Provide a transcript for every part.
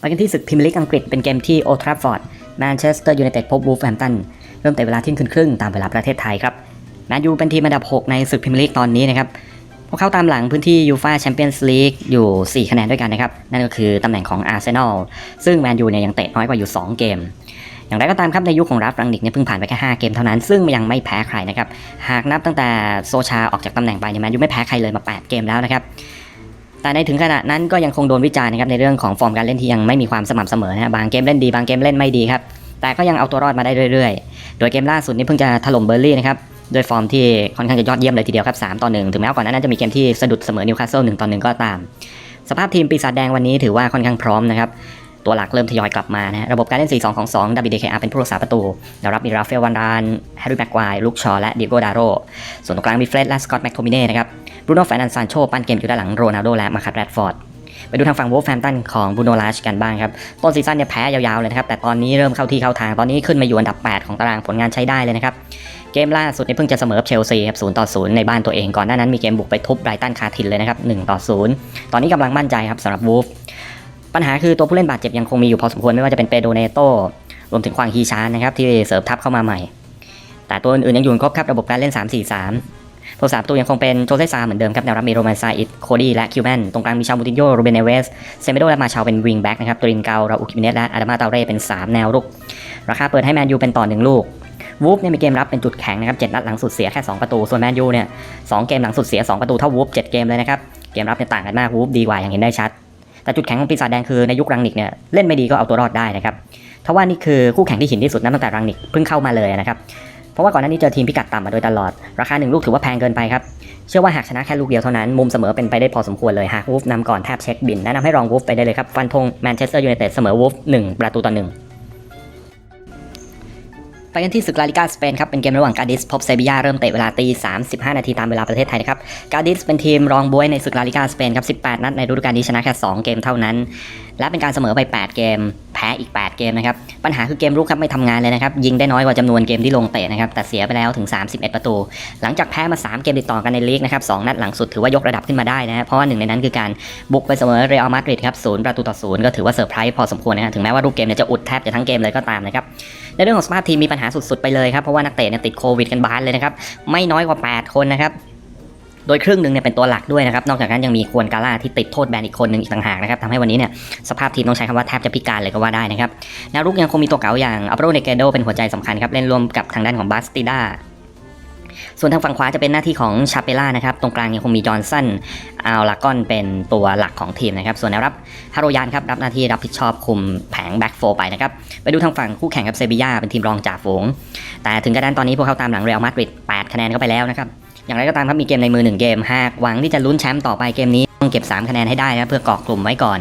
ไปกันที่ศึกพรีเมียร์ลีกอังกฤษเป็นเกมที่โอทราฟอร์ดแมนเชสเตอร์ยูไนเต็ดพบวูฟแฮมตันเริ่มแต่เวลาเที่ยงคืนครึ่งตามเวลาประเทศไทยครับแมนยูเป็นทีมอันดับ 6 ในศึกพรีเมียร์ลีกตอนนี้นะครับพวกเขาตามหลังพื้นที่ยูฟาแชมเปี้ยนส์ลีกอยู่ 4 คะแนนด้วยกันนะครับ นั่นก็คือตำแหน่งของอาร์เซนอลซึ่งแมนยูเนี่ยยังเตะน้อยกว่าอยู่ 2 เกม อย่างไรก็ตามครับในยุคของราฟรังนิกเนี่ยเพิ่งผ่านไปแค่ 5 เกมเท่านั้น ซึ่งยังไม่แพ้ใครนะครับ หากนับตั้งแต่โซชาออกจากตำแหน่งไปเนี่ยแมนยูไม่แพ้ใครเลยมา 8 เกมแล้วนะครับ แต่ในถึงขณะนั้นก็ยังคงโดนวิจารณ์นะครับในเรื่องของฟอร์มการเล่นที่ยังไม่มีความสม่ำเสมอนะบางเกมเล่นดีบางเกมเล่นไม่ดีครับแต่ก็ยังเอาตัวรอดมาได้เรื่อยๆ โดยเกมล่าสุดนี้เพิ่งจะถล่มเบอร์ลี่นะครับด้วยฟอร์มที่ค่อนข้างจะยอดเยี่ยมเลยทีเดียวครับ3ต่อ1ถึงแม้ว่าก่อนหน้านั้นจะมีเกมที่สะดุดเสมอนิวคาสเซิล1ต่อ1ก็ตาม สภาพทีมปีศาจแดงวันนี้ถือว่าค่อนข้างพร้อมนะครับ ตัวหลักเริ่มทยอยกลับมานะฮะระบบการเล่น 4 2 ของ2ดับบิเดคเป็นผู้รักษาประตูเดี๋ยวรับมีราฟเฟลวันดานแฮร์รี่แม็กควายลูกชอและดิโกดาโรส่วนตรงกลางมีเฟรดและสกอตต์แมคโทมิเน่นะครับบรูโน่แฟร์นันซานโชปั้นเกมอยู่ด้านหลังโรนัลโดและมาคัตแรดฟอร์ดไปดูทางฝั่งวูฟแฟมตันของบูโนลาชกันบ้างครับต้นซีซั่นเนี่ยแพ้ยาวๆเลยนะครับแต่ตอนนี้เริ่มเข้าที่เข้าทางตอนนี้ขึ้นมาอยู่อันดับ 8 ของตารางผลงานใช้ได้เลยนะครับเกมล่าสุดเนี่ยเพิ่งจะเสมอเชลซีครับ0ต่อ0ในบ้านตัวเองก่อนหน้านั้นมีเกมบุกไปทุบไบรตันคาทินเลยนะครับ1ต่อ0ตอนนี้กำลังมั่นใจครับสำหรับวูฟ ปัญหาคือตัวผู้เล่นบาดเจ็บยังคงมีอยู่พอสมควรไม่ว่าจะเป็นเปโดเนโตรวมถึงควางฮีชานนะครับที่เสริมทัพเข้ามาใหม่ แต่ตัวอื่นๆยังอยู่ครบครับระบบการเล่น 3-4-3ตัวสามตัวยังคงเป็นโจเซซาเหมือนเดิมครับแนวรับมีโรแมนซาอิดโคดี้และคิวแมนตรงกลางมีชาวมูตินโญ่โรเบเนเวสเซเมโดและมาชาวเป็นวิงแบ็กนะครับตรินเการาอุคิมเนสและอาดามาตาเร่เป็น 3 แนวรุก ราคาเปิดให้แมนยูเป็นต่อ1ลูกวูฟเนี่ยมีเกมรับเป็นจุดแข็งนะครับ7นัดหลังสุดเสียแค่2ประตูส่วนแมนยูเนี่ยสเกมหลังสุดเสีย2ประตูเท่าวูฟ7เกมเลยนะครับเกมรับเนี่ยต่างกันมากวูฟดีกว่าอย่างเห็นได้ชัด แต่จุดแข็งของปีศาจแดงคือในยุครังนิกเนี่ยเล่นไม่ดีก็เอาตัวรอดได้นะครับทว่านี่คือคู่แข่งที่หินที่สุดนับตั้งแต่รังนิกเพิ่งเข้ามาเลยนะครับเพราะว่าก่อนหน้านี้เจอทีมพิกัดต่ำมาโดยตลอด ราคาหนึ่งลูกถือว่าแพงเกินไปครับ เชื่อว่าหากชนะแค่ลูกเดียวเท่านั้น มุมเสมอเป็นไปได้พอสมควรเลย หากวูฟนำก่อนแทบเช็คบินแนะนำให้รองวูฟไปได้เลยครับ ฟันธงแมนเชสเตอร์ยูไนเต็ดเสมอวูฟหนึ่งประตูต่อหนึ่ง ไปกันที่ศึกลาลิกาสเปนครับ เป็นเกมระหว่างกาดิสพบเซบียาเริ่มเตะเวลาตี 35 นาทีตามเวลาประเทศไทยนะครับ กาดิสเป็นทีมรองบวยในศึกลาลิกาสเปนครับ 18 นัดในฤดูกาลนี้ชนะแค่ 2 เกมเท่านั้น และเป็นการเสมอไป 8 เกม แพ้อีก 8 เกมนะครับ ปัญหาคือเกมรุกครับไม่ทำงานเลยนะครับ ยิงได้น้อยกว่าจำนวนเกมที่ลงเตะนะครับ แต่เสียไปแล้วถึง 31 ประตู หลังจากแพ้มา 3 เกมติดต่อกันในลีกนะครับ2นัดหลังสุดถือว่ายกระดับขึ้นมาได้นะฮะเพราะว่าหนึ่งในนั้นคือการบุกไปเสมอเรอัลมาดริดครับศูนย์ประตูต่อศูนย์ก็ถือว่าเซอร์ไพรส์พอสมควรนะฮะถึงแม้ว่ารูปเกมเนี่ยจะอุดแทบจะทั้งเกมเลยก็ตามนะครับในเรื่องของสภาพทีมมีปัญหาสุดๆไปเลยครับเพราะว่านักเตะเนี่ยติดโควิดกันบานเลยนะครับไม่น้อยกว่า 8 คนนะครับ โดยครึ่งหนึ่งเนี่ยเป็นตัวหลักด้วยนะครับ นอกจากนั้นยังมีควนกาล่าที่ติดโทษแบนอีกคนหนึ่งอีกต่างหากนะครับทำให้วันนี้เนี่ยสภาพทีมต้องใช้คำว่าแทบจะพิการเลยก็ว่าได้นะครับแนวรุกยังคงมีตัวเก๋าอย่างอัปโรเนเกโดเป็นหัวใจสำคัญครับเล่นร่วมกับทางด้านของบาสติดาส่วนทางฝั่งขวาจะเป็นหน้าที่ของชาเปล่านะครับ ตรงกลางยังคงมีจอห์นสันอัลลากอนเป็นตัวหลักของทีมนะครับ ส่วนแนวรับฮาโรยานครับรับหน้าที่รับผิดชอบคุมแผงแบ็กโฟไปนะครับ ไปดูทางฝั่งคู่แข่งกับเซบียาเป็นทีมรองจ่าฝูง แต่ถึงกระนั้นตอนนี้พวกเขาตามหลังเรอัลมาดริด8คะแนนเข้าไปแล้วนะครับ อย่างไรก็ตามครับมีเกมในมือ 1 เกมหากหวังที่จะลุ้นแชมป์ต่อไปเกมนี้ต้องเก็บ 3 คะแนนให้ได้นะเพื่อเกาะกลุ่มไว้ก่อน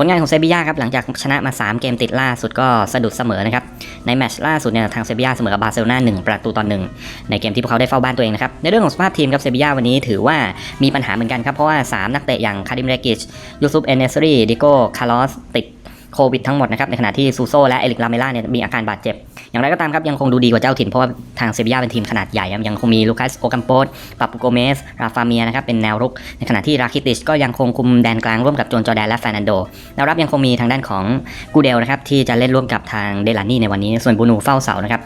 ผลงานของเซบียาครับหลังจากชนะมา 3 เกมติดล่าสุดก็สะดุดเสมอนะครับในแมตช์ล่าสุดเนี่ยทางเซบียาเสมอกับบาร์เซโลนา1ประตูต่อ1ในเกมที่พวกเขาได้เฝ้าบ้านตัวเองนะครับในเรื่องของสภาพทีมครับเซบียาวันนี้ถือว่ามีปัญหาเหมือนกันครับเพราะว่า 3 นักเตะอย่างคาริมเรกิชยูซุปเอเนสรีดิโก้คาร์ลอสติด โควิดทั้งหมดนะครับในขณะที่ซูโซและเอลิกลาเมล่าเนี่ยมีอาการบาดเจ็บ อย่างไรก็ตามครับยังคงดูดีกว่าเจ้าถิ่นเพราะว่าทางเซบียาเป็นทีมขนาดใหญ่ยังคงมีลูคัสโอกัมโปสปาปูโกเมส ราฟาเมียนะครับเป็นแนวรุก ในขณะที่ราคิติชก็ยังคงคุมแดนกลางร่วมกับโจนจอแดนและแฟนันโดแนวรับยังคงมีทางด้านของกูเดลนะครับที่จะเล่นร่วมกับทางเดลานี่ในวันนี้ส่วนบูนูเฝ้าเสานะครับ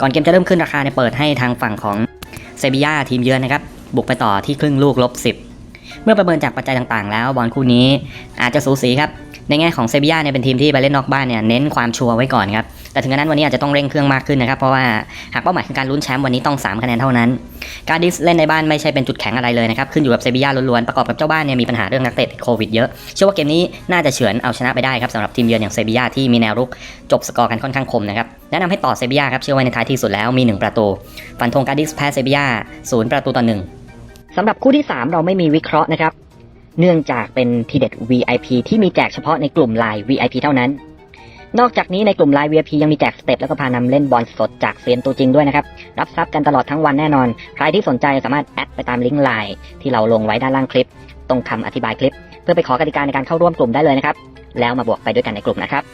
ก่อนเกมจะเริ่มขึ้นราคาเนี่ยเปิดให้ทางฝั่งของเซบียาทีมเยือนนะครับบุกไปต่อที่ครึ่งลูกลบ10 เมื่อประเมินจากปัจจัยต่างๆ แล้วบอลคู่นี้อาจจะสูสีครับ ในแง่ของเซบียาเนี่ยเป็นทีมที่ไปเล่นนอกบ้านเนี่ยเน้นความชัวร์ไว้ก่อนครับแต่ถึงกระนั้นวันนี้อาจจะต้องเร่งเครื่องมากขึ้นนะครับเพราะว่าหากเป้าหมายคือการลุ้นแชมป์วันนี้ต้อง 3 คะแนนเท่านั้น การดิสเล่นในบ้านไม่ใช่เป็นจุดแข็งอะไรเลยนะครับขึ้นอยู่กับเซบียาล้วนๆประกอบกับเจ้าบ้านเนี่ยมีปัญหาเรื่องนักเตะติดโควิดเยอะเชื่อว่าเกมนี้น่าจะเฉือนเอาชนะไปได้ครับสำหรับทีมเยือนอย่างเซบียาที่มีแนวรุกจบสกอร์กันค่อนข้างคมนะครับแนะนำให้ต่อเซบียาครับเชื่อว่าในท้ายที่สุดแล้วมี 1 ประตูฟันธงการดิสแพ้เซบียาศูนย์ประตูต่อหนึ่งสำหรับคู่ที่ 3 เราไม่มีวิเคราะห์นะครับ เนื่องจากเป็นทีเด็ด VIP ที่มีแจกเฉพาะในกลุ่มไลน์ VIP เท่านั้น นอกจากนี้ในกลุ่มไลน์ VIP ยังมีแจกสเต็ปแล้วก็พานำเล่นบอลสดจากเซียนตัวจริงด้วยนะครับ รับทรัพย์กันตลอดทั้งวันแน่นอน ใครที่สนใจสามารถแอดไปตามลิงก์ไลน์ที่เราลงไว้ด้านล่างคลิป ตรงคำอธิบายคลิป เพื่อไปขอกติกาในการเข้าร่วมกลุ่มได้เลยนะครับ แล้วมาบวกไปด้วยกันในกลุ่มนะครับ